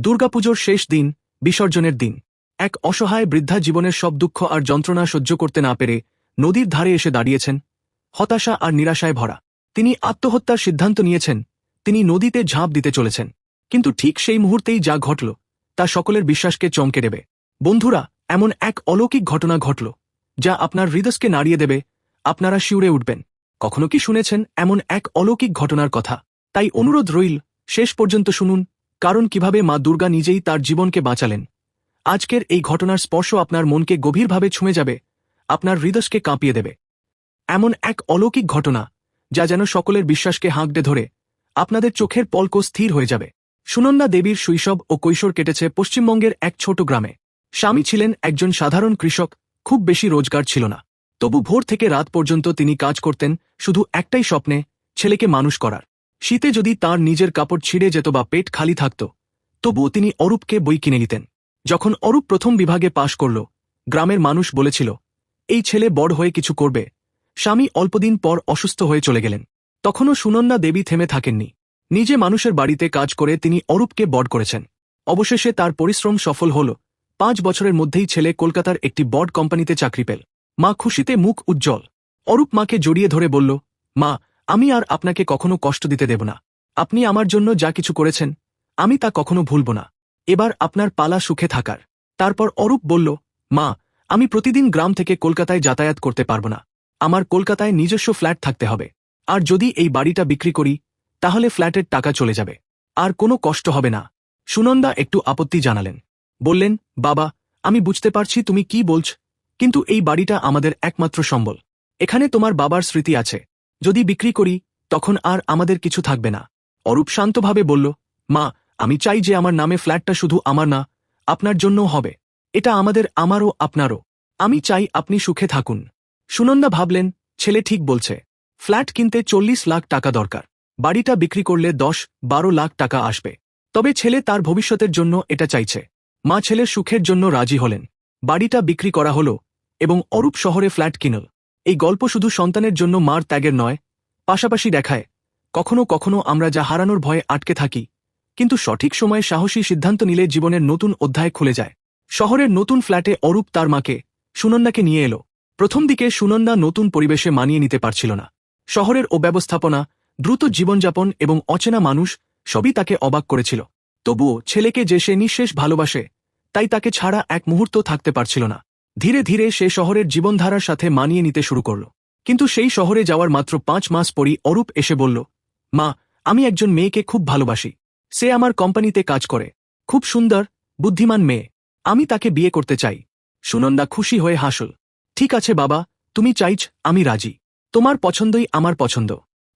দুর্গাপুজোর শেষ দিন, বিসর্জনের দিন। এক অসহায় বৃদ্ধা জীবনের সব দুঃখ আর যন্ত্রণা সহ্য করতে না পেরে নদীর ধারে এসে দাঁড়িয়েছেন, হতাশা আর নিরাশায় ভরা। তিনি আত্মহত্যার সিদ্ধান্ত নিয়েছেন, তিনি নদীতে ঝাঁপ দিতে চলেছেন। কিন্তু ঠিক সেই মুহূর্তেই যা ঘটল, তা সকলের বিশ্বাসকে চমকে দেবে। বন্ধুরা, এমন এক অলৌকিক ঘটনা ঘটল, যা আপনার হৃদয়কে নাড়িয়ে দেবে, আপনারা শিউরে উঠবেন। কখনো কি শুনেছেন এমন এক অলৌকিক ঘটনার কথা? তাই অনুরোধ রইল, শেষ পর্যন্ত শুনুন কারণ কীভাবে মা দুর্গা নিজেই তার জীবনকে বাঁচালেন। আজকের এই ঘটনার স্পর্শ আপনার মনকে গভীরভাবে ছুঁয়ে যাবে, আপনার হৃদয়কে কাঁপিয়ে দেবে। এমন এক অলৌকিক ঘটনা, যা যেন সকলের বিশ্বাসকে হাঁকড়ে ধরে, আপনাদের চোখের পলক স্থির হয়ে যাবে। সুনন্দা দেবীর শৈশব ও কৈশোর কেটেছে পশ্চিমবঙ্গের এক ছোট গ্রামে। স্বামী ছিলেন একজন সাধারণ কৃষক, খুব বেশি রোজগার ছিল না। তবু ভোর থেকে রাত পর্যন্ত তিনি কাজ করতেন, শুধু একটাই স্বপ্নে, ছেলেকে মানুষ করার। শীতে যদি তার নিজের কাপড় ছিঁড়ে যেত বা পেট খালি থাকত, তবুও তিনি অরূপকে বই কিনে নিতেন। যখন অরূপ প্রথম বিভাগে পাশ করল, গ্রামের মানুষ বলেছিল, এই ছেলে বড় হয়ে কিছু করবে। স্বামী অল্পদিন পর অসুস্থ হয়ে চলে গেলেন। তখনও সুনন্দা দেবী থেমে থাকেননি। নিজে মানুষের বাড়িতে কাজ করে তিনি অরূপকে বড় করেছেন। অবশেষে তার পরিশ্রম সফল হল। পাঁচ বছরের মধ্যেই ছেলে কলকাতার একটি বড় কোম্পানিতে চাকরি পেল। মা খুশিতে মুখ উজ্জ্বল। অরূপ মাকে জড়িয়ে ধরে বলল, মা আমি আর আপনাকে কখনো কষ্ট দিতে দেব না। আপনি আমার জন্য যা কিছু করেছেন, আমি তা কখনো ভুলব না। এবার আপনার পালা সুখে থাকার। তারপর অরূপ বলল, মা, আমি প্রতিদিন গ্রাম থেকে কলকাতায় যাতায়াত করতে পারব না। আমার কলকাতায় নিজস্ব ফ্ল্যাট থাকতে হবে। আর যদি এই বাড়িটা বিক্রি করি, তাহলে ফ্ল্যাটের টাকা চলে যাবে। আর কোনো কষ্ট হবে না। সুনন্দা একটু আপত্তি জানালেন। বললেন, বাবা, আমি বুঝতে পারছি তুমি কি বলছ, কিন্তু এই বাড়িটা আমাদের একমাত্র সম্বল। এখানে তোমার বাবার স্মৃতি আছে। যদি বিক্রি করি, তখন আর আমাদের কিছু থাকবে না। অরূপ শান্তভাবে বলল, মা, আমি চাই যে আমার নামে ফ্ল্যাটটা শুধু আমার না, আপনার জন্যও হবে। এটা আমাদের, আমারও, আপনারও। আমি চাই আপনি সুখে থাকুন। সুনন্দা ভাবলেন, ছেলে ঠিক বলছে। ফ্ল্যাট কিনতে চল্লিশ লাখ টাকা দরকার। বাড়িটা বিক্রি করলে দশ, বারো লাখ টাকা আসবে। তবে ছেলে তার ভবিষ্যতের জন্য এটা চাইছে। মা ছেলের সুখের জন্য রাজি হলেন। বাড়িটা বিক্রি করা হল এবং অরূপ শহরে ফ্ল্যাট কিনল। এই গল্প শুধু সন্তানের জন্য মার ত্যাগের নয়, পাশাপাশি দেখায়, কখনো কখনো আমরা যা হারানোর ভয়ে আটকে থাকি, কিন্তু সঠিক সময়ে সাহসী সিদ্ধান্ত নিলে জীবনের নতুন অধ্যায় খুলে যায়। শহরের নতুন ফ্ল্যাটে অরূপ তার মাকে, সুনন্দাকে নিয়ে এলো। প্রথম দিকে সুনন্দা নতুন পরিবেশে মানিয়ে নিতে পারছিল না। শহরের ও ব্যবস্থাপনা দ্রুত জীবনযাপন এবং অচেনা মানুষ সবই তাকে অবাক করেছিল। তবুও ছেলেকে যে সে নিঃশেষ ভালোবাসে, তাই তাকে ছাড়া এক মুহূর্ত থাকতে পারছিল না। ধীরে ধীরে সে শহরের জীবনধারার সাথে মানিয়ে নিতে শুরু করল। কিন্তু সেই শহরে যাওয়ার মাত্র পাঁচ মাস পরই অরূপ এসে বলল, মা, আমি একজন মেয়েকে খুব ভালোবাসি। সে আমার কোম্পানিতে কাজ করে। খুব সুন্দর, বুদ্ধিমান মেয়ে। আমি তাকে বিয়ে করতে চাই। সুনন্দা খুশি হয়ে হাসল, ঠিক আছে বাবা, তুমি চাইছ, আমি রাজি। তোমার পছন্দই আমার পছন্দ।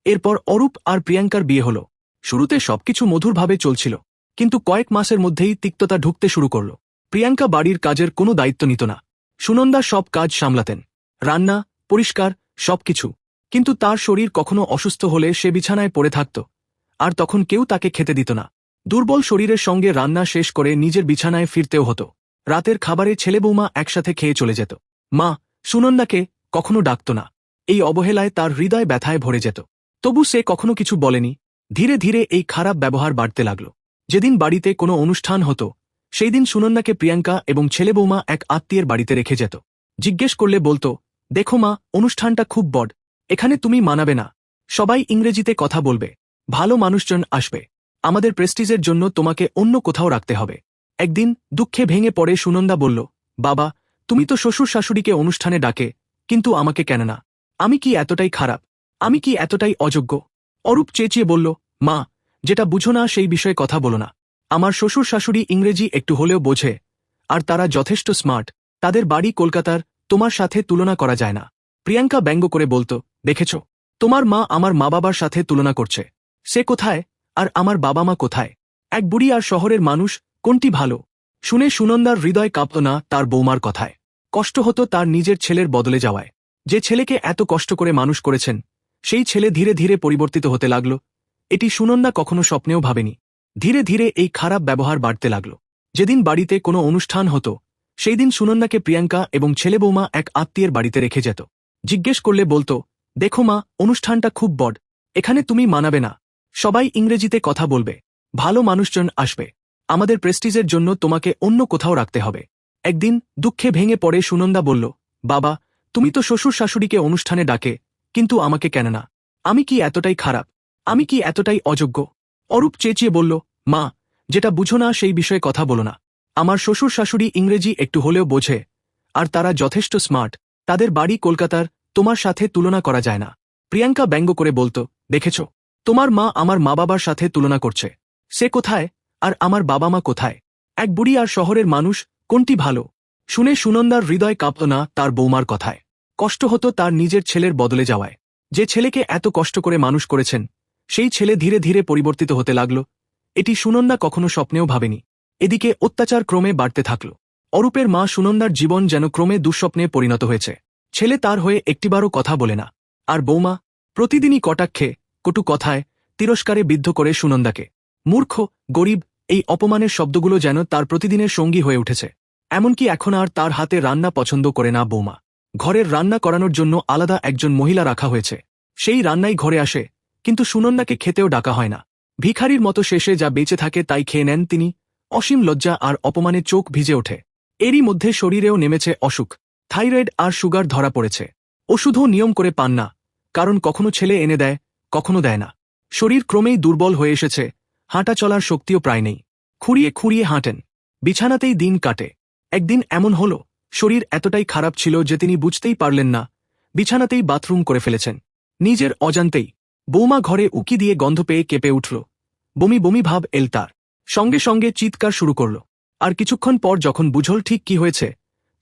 এরপর অরূপ আর প্রিয়াঙ্কার বিয়ে হল। শুরুতে সবকিছু মধুরভাবে চলছিল, কিন্তু কয়েক মাসের মধ্যেই তিক্ততা ঢুকতে শুরু করল। প্রিয়াঙ্কা বাড়ির কাজের কোনো দায়িত্ব নিত না। সুনন্দা সব কাজ সামলাতেন। রান্না, পরিষ্কার, সবকিছু। কিন্তু তার শরীর কখনো অসুস্থ হলে সে বিছানায় পড়ে থাকত। আর তখন কেউ তাকে খেতে দিত না। দুর্বল শরীরের সঙ্গে রান্না শেষ করে নিজের বিছানায় ফিরতেও হতো। রাতের খাবারে ছেলে বৌমা একসাথে খেয়ে চলে যেত। মা, সুনন্দাকে কখনো ডাকত না। এই অবহেলায় তার হৃদয় ব্যথায় ভরে যেত। তবু সে কখনো কিছু বলেনি। ধীরে ধীরে এই খারাপ ব্যবহার বাড়তে লাগল। যেদিন বাড়িতে কোনো অনুষ্ঠান হতো সেই দিন সুনন্দাকে প্রিয়াঙ্কা এবং ছেলে বৌমা এক আত্মীয়ের বাড়িতে রেখে যেত। জিজ্ঞেস করলে বলতো, দেখো মা, অনুষ্ঠানটা খুব বড়, এখানে তুমি মানাবে না। সবাই ইংরেজিতে কথা বলবে, ভালো মানুষজন আসবে। আমাদের প্রেস্টিজের জন্য তোমাকে অন্য কোথাও রাখতে হবে। একদিন দুঃখে ভেঙে পড়ে সুনন্দা বলল, বাবা, তুমি তো শ্বশুর শাশুড়িকে অনুষ্ঠানে ডাকে, কিন্তু আমাকে কেন না? আমি কি এতটাই খারাপ? আমি কি এতটাই অযোগ্য? অরূপ চেঁচিয়ে বলল, মা, যেটা বুঝো না সেই বিষয়ে কথা বলো না। আমার শ্বশুর শাশুড়ি ইংরেজি একটু হলেও বোঝে, আর তারা যথেষ্ট স্মার্ট। তাদের বাড়ি কলকাতার, তোমার সাথে তুলনা করা যায় না। প্রিয়াঙ্কা ব্যঙ্গ করে বলতো, দেখেছ, তোমার মা আমার মা বাবার সাথে তুলনা করছে। সে কোথায়, আর আমার বাবা মা কোথায়? এক বুড়ি আর শহরের মানুষ, কোনটি ভালো? শুনে সুনন্দার হৃদয় কাঁপত না তার বৌমার কথায়। কষ্ট হতো তার নিজের ছেলের বদলে যাওয়ায়। যে ছেলেকে এত কষ্ট করে মানুষ করেছেন, সেই ছেলে ধীরে ধীরে পরিবর্তিত হতে লাগল। এটি সুনন্দা কখনো স্বপ্নেও ভাবেনি। ধীরে ধীরে এই খারাপ ব্যবহার বাড়তে লাগল। যেদিন বাড়িতে কোনো অনুষ্ঠান হতো সেই দিন সুনন্দাকে প্রিয়াঙ্কা এবং ছেলে বৌমা এক আত্মীয়ের বাড়িতে রেখে যেত। জিজ্ঞেস করলে বলতো, দেখো মা, অনুষ্ঠানটা খুব বড়, এখানে তুমি মানাবে না। সবাই ইংরেজিতে কথা বলবে, ভালো মানুষজন আসবে। আমাদের প্রেস্টিজের জন্য তোমাকে অন্য কোথাও রাখতে হবে। একদিন দুঃখে ভেঙে পড়ে সুনন্দা বলল, বাবা, তুমি তো শ্বশুর শাশুড়িকে অনুষ্ঠানে ডাকে, কিন্তু আমাকে কেন না? আমি কি এতটাই খারাপ? আমি কি এতটাই অযোগ্য? অরূপ চেঁচিয়ে বলল, মা, যেটা বুঝো না সেই বিষয়ে কথা বলো না। আমার শ্বশুর শাশুড়ি ইংরেজি একটু হলেও বোঝে, আর তারা যথেষ্ট স্মার্ট। তাদের বাড়ি কলকাতার, তোমার সাথে তুলনা করা যায় না প্রিয়াঙ্কা ব্যঙ্গ করে বলতো, দেখেছ, তোমার মা আমার মা বাবার সাথে তুলনা করছে। সে কোথায়, আর আমার বাবা মা কোথায়? এক বুড়ি আর শহরের মানুষ, কোনটি ভালো শুনে সুনন্দার হৃদয় কাঁপত না তার বৌমার কথায়। কষ্ট হতো তার নিজের ছেলের বদলে যাওয়ায়। যে ছেলেকে এত কষ্ট করে মানুষ করেছেন সেই ছেলে ধীরে ধীরে পরিবর্তিত হতে লাগল। এটি সুনন্দা কখনো স্বপ্নেও ভাবেনি। এদিকে অত্যাচার ক্রমে বাড়তে থাকল। অরূপের মা সুনন্দার জীবন যেন ক্রমে দুঃস্বপ্নে পরিণত হয়েছে। ছেলে তার হয়ে একটিবারও কথা বলে না। আর বৌমা, প্রতিদিনই কটাক্ষে, কটু কথায়, তিরস্কারে বিদ্ধ করে সুনন্দাকে। মূর্খ, গরিব, এই অপমানের শব্দগুলো যেন তার প্রতিদিনের সঙ্গী হয়ে উঠেছে। এমনকি এখন আর তার হাতে রান্না পছন্দ করে না বৌমা। ঘরের রান্না করানোর জন্য আলাদা একজন মহিলা রাখা হয়েছে। সেই রান্নাই ঘরে আসে কিন্তু সুনন্দাকে খেতেও ডাকা হয় না। ভিখারির মতো শেষে যা বেঁচে থাকে তাই খেয়ে নেন তিনি। অসীম লজ্জা আর অপমানে চোখ ভিজে ওঠে। এরই মধ্যে শরীরেও নেমেছে অসুখ। থাইরয়েড আর সুগার ধরা পড়েছে। ওষুধও নিয়ম করে পান না। কারণ কখনো ছেলে এনে দেয়, কখনো দেয় না। শরীর ক্রমেই দুর্বল হয়ে এসেছে। হাঁটা চলার শক্তিও প্রায় নেই। খুঁড়িয়ে খুঁড়িয়ে হাঁটেন। বিছানাতেই দিন কাটে। একদিন এমন হল, শরীর এতটাই খারাপ ছিল যে তিনি বুঝতেই পারলেন না। বিছানাতেই বাথরুম করে ফেলেছেন। নিজের অজান্তেই বৌমা ঘরে উকি দিয়ে গন্ধ পেয়ে কেঁপে উঠল। বমি বমি ভাব এল তার। সঙ্গে সঙ্গে চিৎকার শুরু করল। আর কিছুক্ষণ পর যখন বুঝল ঠিক কি হয়েছে,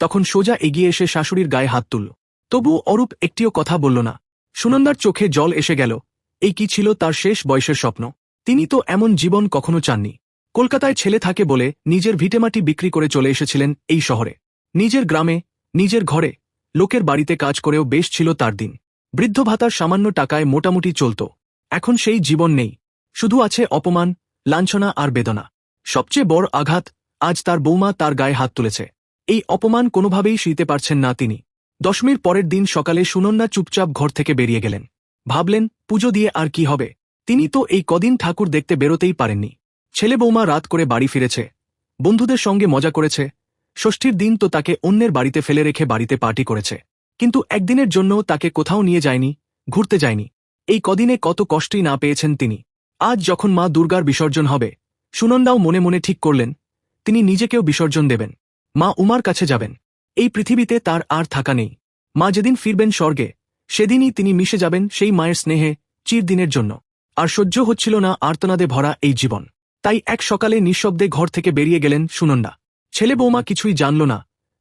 তখন সোজা এগিয়ে এসে শাশুড়ির গায়ে হাত তুলল। তবু অরূপ একটিও কথা বলল না। সুনন্দার চোখে জল এসে গেল। এই কি ছিল তার শেষ বয়সের স্বপ্ন? তিনি তো এমন জীবন কখনো চাননি। কলকাতায় ছেলে থাকে বলে নিজের ভিটেমাটি বিক্রি করে চলে এসেছিলেন এই শহরে। নিজের গ্রামে, নিজের ঘরে, লোকের বাড়িতে কাজ করেও বেশ ছিল তার দিন। বৃদ্ধ ভাতার সামান্য টাকায় মোটামুটি চলত। এখন সেই জীবন নেই। শুধু আছে অপমান, লাঞ্ছনা আর বেদনা। সবচেয়ে বড় আঘাত আজ তার বৌমা তার গায়ে হাত তুলেছে। এই অপমান কোনোভাবেই সইতে পারছেন না তিনি। দশমীর পরের দিন সকালে সুনন্দা চুপচাপ ঘর থেকে বেরিয়ে গেলেন। ভাবলেন, পুজো দিয়ে আর কি হবে? তিনি তো এই কদিন ঠাকুর দেখতে বেরোতেই পারেননি। ছেলে বৌমা রাত করে বাড়ি ফিরেছে। বন্ধুদের সঙ্গে মজা করেছে। ষষ্ঠীর দিন তো তাকে অন্যের বাড়িতে ফেলে রেখে বাড়িতে পার্টি করেছে। কিন্তু একদিনের জন্য তাকে কোথাও নিয়ে যায়নি, ঘুরতে যায়নি। এই কদিনে কত কষ্টই না পেয়েছেন তিনি। আজ যখন মা দুর্গার বিসর্জন হবে, সুনন্দাও মনে মনে ঠিক করলেন, তিনি নিজেকেও বিসর্জন দেবেন। মা উমার কাছে যাবেন। এই পৃথিবীতে তার আর থাকা নেই। মা যেদিন ফিরবেন স্বর্গে, সেদিনই তিনি মিশে যাবেন সেই মায়ের স্নেহে, চিরদিনের জন্য। আর সহ্য হচ্ছিল না আর্তনাদে ভরা এই জীবন। তাই এক সকালে নিঃশব্দে ঘর থেকে বেরিয়ে গেলেন সুনন্দা। ছেলে বৌমা কিছুই জানল না,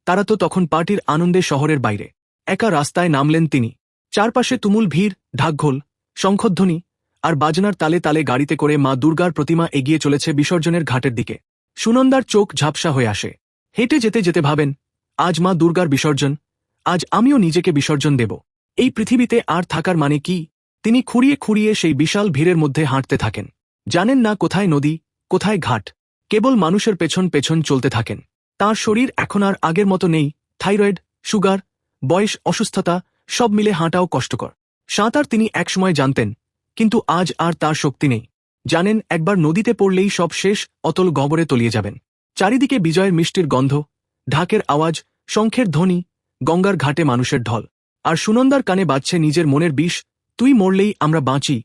তারা তো তখন পার্টির আনন্দে শহরের বাইরে। একা রাস্তায় নামলেন তিনি। চারপাশে তুমুল ভিড়, ঢাকঘোল শঙ্খধ্বনি আর বাজনার তালে তালে গাড়িতে করে মা দুর্গার প্রতিমা এগিয়ে চলেছে বিসর্জনের ঘাটের দিকে। সুনন্দার চোখ ঝাপসা হয়ে আসে। হেঁটে যেতে যেতে ভাবেন, আজ মা দুর্গার বিসর্জন, আজ আমিও নিজেকে বিসর্জন দেব। এই পৃথিবীতে আর থাকার মানে কি? তিনি খুঁড়িয়ে খুঁড়িয়ে সেই বিশাল ভিড়ের মধ্যে হাঁটতে থাকেন। জানেন না কোথায় নদী, কোথায় ঘাট, কেবল মানুষের পেছন পেছন চলতে থাকেন। তার শরীর এখন আর আগের মতো নেই, থাইরয়েড, সুগার বয়স, অসুস্থতা, সব মিলে হাঁটাও কষ্টকর। সাঁতার তিনি একসময় জানতেন, কিন্তু আজ আর তার শক্তি নেই। জানেন, একবার নদীতে পড়লেই সব শেষ, অতল গবরে তলিয়ে যাবেন। চারিদিকে বিজয়ের মিষ্টির গন্ধ, ঢাকের আওয়াজ, শঙ্খের ধ্বনি, গঙ্গার ঘাটে মানুষের ঢল। আর সুনন্দার কানে বাজছে নিজের মনের বিষ, তুই মরলেই আমরা বাঁচি,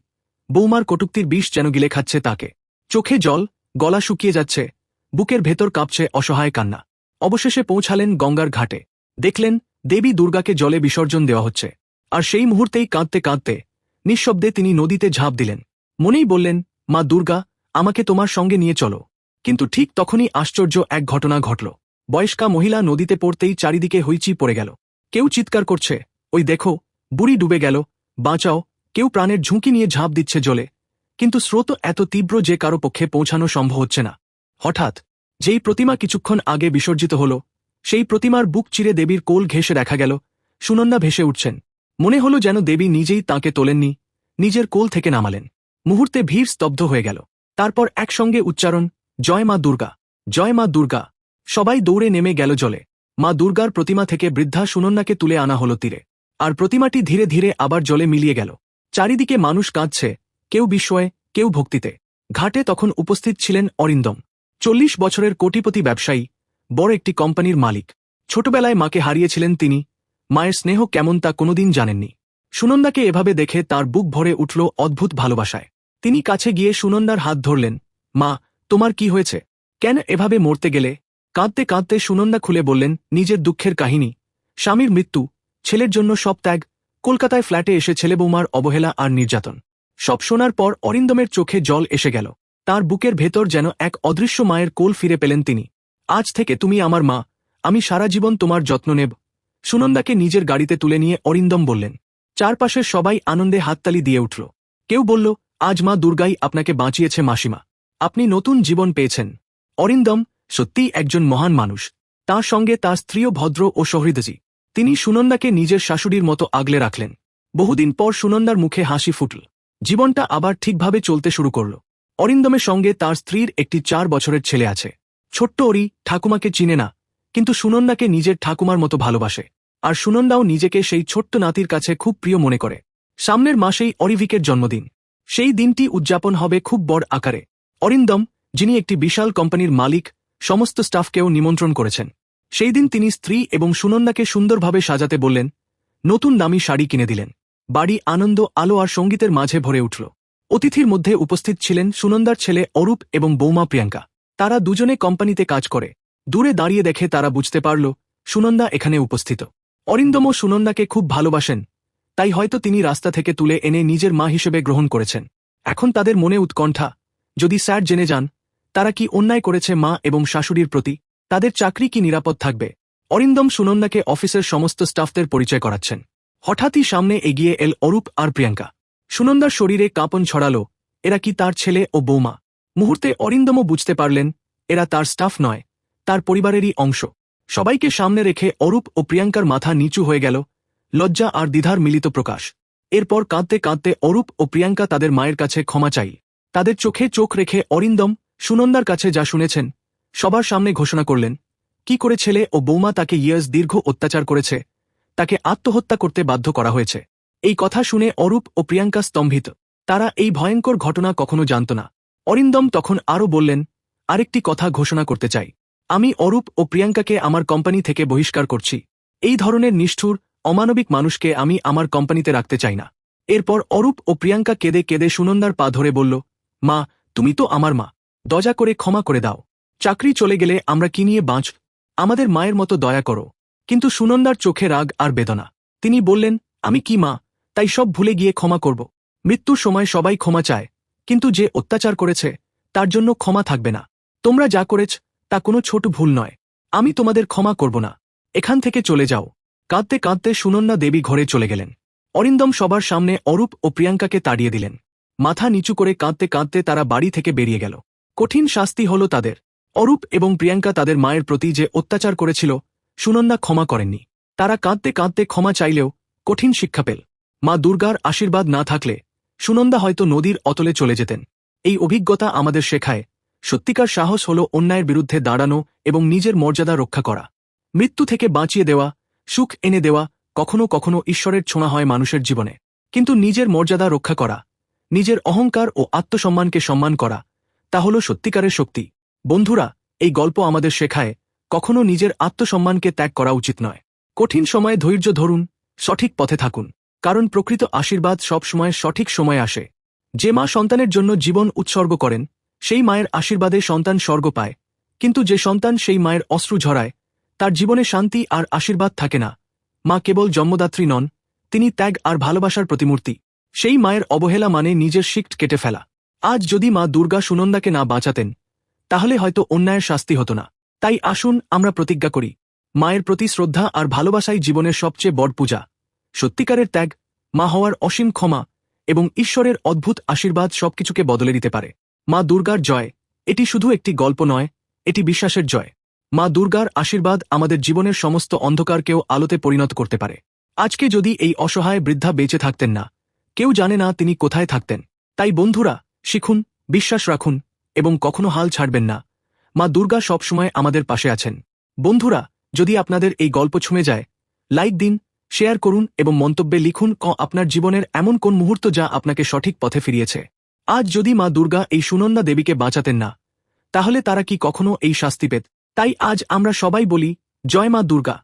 বৌমার কটুক্তির বিষ যেন গিলে খাচ্ছে তাকে। চোখে জল, গলা শুকিয়ে যাচ্ছে, বুকের ভেতর কাঁপছে অসহায় কান্না। অবশেষে পৌঁছালেন গঙ্গার ঘাটে। দেখলেন দেবী দুর্গাকে জলে বিসর্জন দেওয়া হচ্ছে। আর সেই মুহূর্তেই কাঁদতে কাঁদতে নিঃশব্দে তিনি নদীতে ঝাঁপ দিলেন। মনেই বললেন, মা দুর্গা, আমাকে তোমার সঙ্গে নিয়ে চলো। কিন্তু ঠিক তখনই আশ্চর্য এক ঘটনা ঘটল। বয়স্কা মহিলা নদীতে পড়তেই চারিদিকে হইচি পড়ে গেল। কেউ চিৎকার করছে, ওই দেখো, বুড়ি ডুবে গেল, বাঁচাও। কেউ প্রাণের ঝুঁকি নিয়ে ঝাঁপ দিচ্ছে জলে। কিন্তু স্রোত এত তীব্র যে কারও পক্ষে পৌঁছানো সম্ভব হচ্ছে না। হঠাৎ, যেই প্রতিমা কিছুক্ষণ আগে বিসর্জিত হল সেই প্রতিমার বুক চিরে দেবীর কোল ঘেঁষে দেখা গেল। সুনন্দা ভেসে উঠছেন। মনে হল যেন দেবী নিজেই তাকে তোলেননি, নিজের কোল থেকে নামালেন। মুহূর্তে ভিড় স্তব্ধ হয়ে গেল। তারপর একসঙ্গে উচ্চারণ, জয় মা দুর্গা, জয় মা দুর্গা। সবাই দৌড়ে নেমে গেল জলে। মা দুর্গার প্রতিমা থেকে বৃদ্ধা সুনন্দাকে তুলে আনা হল তীরে। আর প্রতিমাটি ধীরে ধীরে আবার জলে মিলিয়ে গেল। চারিদিকে মানুষ কাঁদছে, কেউ বিস্ময়ে, কেউ ভক্তিতে। ঘাটে তখন উপস্থিত ছিলেন অরিন্দম। চল্লিশ বছরের কোটিপতি ব্যবসায়ী বড় একটি কোম্পানির মালিক। ছোটবেলায় মাকে হারিয়েছিলেন তিনি। মায়ের স্নেহ কেমন তা কোনোদিন জানেননি। সুনন্দাকে এভাবে দেখে তার বুক ভরে উঠল অদ্ভুত ভালোবাসায়। তিনি কাছে গিয়ে সুনন্দার হাত ধরলেন, মা, তোমার কি হয়েছে? কেন এভাবে মরতে গেলে? কাঁদতে কাঁদতে সুনন্দা খুলে বললেন, নিজের দুঃখের কাহিনী। স্বামীর মৃত্যু। ছেলের জন্য সব ত্যাগ। কলকাতায় ফ্ল্যাটে এসে ছেলে বৌমার অবহেলা আর নির্যাতন। সব শোনার পর অরিন্দমের চোখে জল এসে গেল। তার বুকের ভেতর যেন এক অদৃশ্য মায়ের কোল ফিরে পেলেন তিনি। আজ থেকে তুমি আমার মা। আমি সারা জীবন তোমার যত্ন নেব। সুনন্দাকে নিজের গাড়িতে তুলে নিয়ে অরিন্দম বললেন। চারপাশের সবাই আনন্দে হাততালি দিয়ে উঠল। কেউ বলল, আজ মা দুর্গাই আপনাকে বাঁচিয়েছে মাসিমা। আপনি নতুন জীবন পেয়েছেন। অরিন্দম সত্যিই একজন মহান মানুষ। তার সঙ্গে তার স্ত্রীও ভদ্র ও সহৃদজি। তিনি সুনন্দাকে নিজের শাশুড়ির মতো আগলে রাখলেন। বহুদিন পর সুনন্দার মুখে হাসি ফুটল। জীবনটা আবার ঠিকভাবে চলতে শুরু করল। অরিন্দমের সঙ্গে তার স্ত্রীর একটি চার বছরের ছেলে আছে। ছোট্ট অরি ঠাকুমাকে চিনে না, কিন্তু সুনন্দাকে নিজের ঠাকুমার মতো ভালোবাসে। আর সুনন্দাও নিজেকে সেই ছোট্ট নাতির কাছে খুব প্রিয় মনে করে। সামনের মাসেই অরিভিকের জন্মদিন। সেই দিনটি উদযাপন হবে খুব বড় আকারে। অরিন্দম, যিনি একটি বিশাল কোম্পানির মালিক, সমস্ত স্টাফকেও নিমন্ত্রণ করেছেন। সেই দিন তিনি স্ত্রী এবং সুনন্দাকে সুন্দরভাবে সাজাতে বললেন, নতুন দামি শাড়ি কিনে দিলেন। বাড়ি আনন্দ, আলো আর সঙ্গীতের মাঝে ভরে উঠল। অতিথির মধ্যে উপস্থিত ছিলেন সুনন্দার ছেলে অরূপ এবং বৌমা প্রিয়াঙ্কা। তারা দুজনে কোম্পানিতে কাজ করে। দূরে দাঁড়িয়ে দেখে তারা বুঝতে পারল, সুনন্দা এখানে উপস্থিত। অরিন্দমও সুনন্দাকে খুব ভালোবাসেন, তাই হয়তো তিনি রাস্তা থেকে তুলে এনে নিজের মা হিসেবে গ্রহণ করেছেন। এখন তাদের মনে উৎকণ্ঠা, যদি স্যার জেনে যান, তারা কি অন্যায় করেছে মা এবং শাশুড়ির প্রতি, তাদের চাকরি কি নিরাপদ থাকবে? অরিন্দম সুনন্দাকে অফিসের সমস্ত স্টাফদের পরিচয় করাচ্ছেন। হঠাৎই সামনে এগিয়ে এল অরূপ আর প্রিয়াঙ্কা। সুনন্দার শরীরে কাঁপন ছড়াল, এরা কি তার ছেলে ও বৌমা? মুহূর্তে অরিন্দমও বুঝতে পারলেন, এরা তার স্টাফ নয়, তার পরিবারেরই অংশ। সবাইকে সামনে রেখে অরূপ ও প্রিয়াঙ্কার মাথা নিচু হয়ে গেল, লজ্জা আর দ্বিধার মিলিত প্রকাশ। এরপর কাঁদতে কাঁদতে অরূপ ও প্রিয়াঙ্কা তাদের মায়ের কাছে ক্ষমা চাই। তাদের চোখে চোখ রেখে অরিন্দম, সুনন্দার কাছে যা শুনেছেন, সবার সামনে ঘোষণা করলেন, কি করে ছেলে ও বৌমা তাকে ইয়ার্স দীর্ঘ অত্যাচার করেছে, তাকে আত্মহত্যা করতে বাধ্য করা হয়েছে? এই কথা শুনে অরূপ ও প্রিয়াঙ্কা স্তম্ভিত। তারা এই ভয়ঙ্কর ঘটনা কখনো জানত না। অরিন্দম তখন আরও বললেন, আরেকটি কথা ঘোষণা করতে চাই। আমি অরূপ ও প্রিয়াঙ্কাকে আমার কোম্পানি থেকে বহিষ্কার করছি। এই ধরনের নিষ্ঠুর, অমানবিক মানুষকে আমি আমার কোম্পানিতে রাখতে চাই না। এরপর অরূপ ও প্রিয়াঙ্কা কেঁদে কেঁদে সুনন্দার পা ধরে বলল, মা, তুমি তো আমার মা। দজা করে ক্ষমা করে দাও। চাকরি চলে গেলে আমরা কি নিয়ে বাঁচ? আমাদের মায়ের মতো দয়া করো। কিন্তু সুনন্দার চোখে রাগ আর বেদনা। তিনি বললেন, আমি কি মা? তাই সব ভুলে গিয়ে ক্ষমা করব। মৃত্যুর সময় সবাই ক্ষমা চায়। কিন্তু যে অত্যাচার করেছে, তার জন্য ক্ষমা থাকবে না। তোমরা যা করেছ, তা কোনো ছোট ভুল নয়। আমি তোমাদের ক্ষমা করব না। এখান থেকে চলে যাও। কাঁদতে কাঁদতে সুনন্না দেবী ঘরে চলে গেলেন। অরিন্দম সবার সামনে অরূপ ও প্রিয়াঙ্কাকে তাড়িয়ে দিলেন। মাথা নিচু করে কাঁদতে কাঁদতে তারা বাড়ি থেকে বেরিয়ে গেল। কঠিন শাস্তি হল তাদের। অরূপ এবং প্রিয়াঙ্কা তাদের মায়ের প্রতি যে অত্যাচার করেছিল সুনন্দা ক্ষমা করেননি। তারা কাঁদতে কাঁদতে ক্ষমা চাইলেও কঠিন শিক্ষা পেল। মা দুর্গার আশীর্বাদ না থাকলে সুনন্দা হয়তো নদীর অতলে চলে যেতেন। এই অভিজ্ঞতা আমাদের শেখায়, সত্যিকার সাহস হল অন্যায়ের বিরুদ্ধে দাঁড়ানো এবং নিজের মর্যাদা রক্ষা করা। মৃত্যু থেকে বাঁচিয়ে দেওয়া, সুখ এনে দেওয়া কখনো কখনো ঈশ্বরের ছোঁয়া হয় মানুষের জীবনে। কিন্তু নিজের মর্যাদা রক্ষা করা, নিজের অহংকার ও আত্মসম্মানকে সম্মান করা, তা হল সত্যিকারের শক্তি। বন্ধুরা, এই গল্প আমাদের শেখায়, কখনো নিজের আত্মসম্মানকে ত্যাগ করা উচিত নয়। কঠিন সময়ে ধৈর্য ধরুন, সঠিক পথে থাকুন। কারণ প্রকৃত আশীর্বাদ সব সময় সঠিক সময় আসে। যে মা সন্তানের জন্য জীবন উৎসর্গ করেন, সেই মায়ের আশীর্বাদে সন্তান স্বর্গ পায়। কিন্তু যে সন্তান সেই মায়ের অশ্রু ঝরায়, তার জীবনে শান্তি আর আশীর্বাদ থাকে না। মা কেবল জন্মদাত্রী নন, তিনি ত্যাগ আর ভালোবাসার প্রতিমূর্তি। সেই মায়ের অবহেলা মানে নিজের শিক্ট কেটে ফেলা। আজ যদি মা দুর্গা সুনন্দাকে না বাঁচাতেন, তাহলে হয়তো অন্যায়ের শাস্তি হতো না। তাই আসুন আমরা প্রতিজ্ঞা করি, মায়ের প্রতি শ্রদ্ধা আর ভালোবাসাই জীবনের সবচেয়ে বড় পূজা। সত্যিকারের ত্যাগ মা হওয়ার অসীম ক্ষমা এবং ঈশ্বরের অদ্ভুত আশীর্বাদ সবকিছুকে বদলে দিতে পারে। মা দুর্গার জয়, এটি শুধু একটি গল্প নয়, এটি বিশ্বাসের জয়। মা দুর্গার আশীর্বাদ আমাদের জীবনের সমস্ত অন্ধকারকেও আলোতে পরিণত করতে পারে। আজকে যদি এই অসহায় বৃদ্ধা বেঁচে থাকতেন না, কেউ জানে না তিনি কোথায় থাকতেন। তাই বন্ধুরা, শিখুন, বিশ্বাস রাখুন এবং কখনো হাল ছাড়বেন না। মা দুর্গা সবসময় আমাদের পাশে আছেন। বন্ধুরা, যদি আপনাদের এই গল্প ছুঁয়ে যায়, লাইক দিন শেয়ার করুন এবং মন্তব্যে লিখুন ক আপনার জীবনের এমন কোন মুহূর্ত যা আপনাকে সঠিক পথে ফিরিয়েছে। আজ যদি মা দুর্গা এই সুনন্দা দেবীকে বাঁচাতেন না, তাহলে তারা কি কখনো এই শাস্তি পেত? তাই আজ আমরা সবাই বলি, জয় মা দুর্গা।